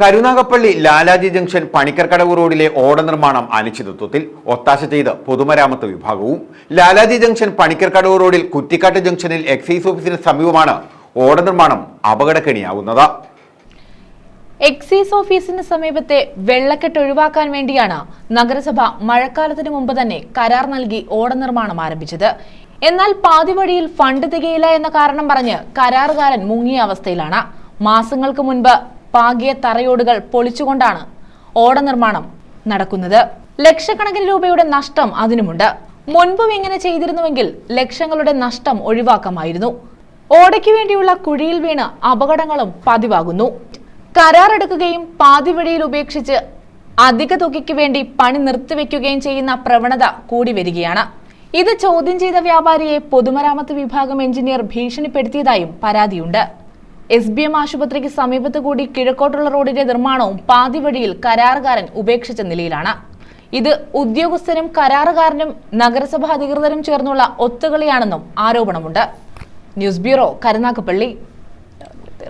Karunagappally Lalaji junction പണിക്കർക്കടവ് റോഡിലെ ഓട നിർമ്മാണം അനിശ്ചിതത്വത്തിൽ ഒത്താശ ചെയ്ത് പൊതുമരാമത്ത് വിഭാഗവും ലാലാജി ജംഗ്ഷൻ പണിക്കർക്കടവ് റോഡിൽ കുറ്റിക്കാട്ട് ജംഗ്ഷനിൽ എക്സൈസ് ഓഫീസിന് സമീപമാണ് ഓട നിർമ്മാണം അപകടക്കെണിയാവുന്നത്. എക്സൈസ് ഓഫീസിന് സമീപത്തെ വെള്ളക്കെട്ട് ഒഴിവാക്കാൻ വേണ്ടിയാണ് നഗരസഭ മഴക്കാലത്തിന് മുമ്പ് തന്നെ കരാർ നൽകി ഓട നിർമ്മാണം ആരംഭിച്ചത്. എന്നാൽ പാതിവഴിയിൽ ഫണ്ട് തികയില്ല എന്ന കാരണം പറഞ്ഞ് കരാറുകാരൻ മുങ്ങിയ അവസ്ഥയിലാണ്. മാസങ്ങൾക്ക് മുൻപ് പാകിയ തറയോടുകൾ പൊളിച്ചുകൊണ്ടാണ് ഓട നിർമ്മാണം നടക്കുന്നത്. ലക്ഷക്കണക്കിന് രൂപയുടെ നഷ്ടം അതിനുമുണ്ട്. മുൻപും ഇങ്ങനെ ചെയ്തിരുന്നുവെങ്കിൽ ലക്ഷങ്ങളുടെ നഷ്ടം ഒഴിവാക്കാമായിരുന്നു. ഓടയ്ക്ക് വേണ്ടിയുള്ള കുഴിയിൽ വീണ് അപകടങ്ങളും പതിവാകുന്നു. കരാറെടുക്കുകയും പാതി വഴിയിൽ ഉപേക്ഷിച്ച് അധിക തുകയ്ക്ക് വേണ്ടി പണി നിർത്തിവെക്കുകയും ചെയ്യുന്ന പ്രവണത കൂടി വരികയാണ്. ഇത് ചോദ്യം ചെയ്ത വ്യാപാരിയെ പൊതുമരാമത്ത് വിഭാഗം എഞ്ചിനീയർ ഭീഷണിപ്പെടുത്തിയതായും പരാതിയുണ്ട്. എസ് ബി എം ആശുപത്രിക്ക് സമീപത്ത് കൂടി കിഴക്കോട്ടുള്ള റോഡിന്റെ നിർമ്മാണവും പാതിവഴിയിൽ കരാറുകാരൻ ഉപേക്ഷിച്ച നിലയിലാണ്. ഇത് ഉദ്യോഗസ്ഥരും കരാറുകാരനും നഗരസഭാ അധികൃതരും ചേർന്നുള്ള ഒത്തുകളിയാണെന്നും ആരോപണമുണ്ട്. News bureau Karunagappally.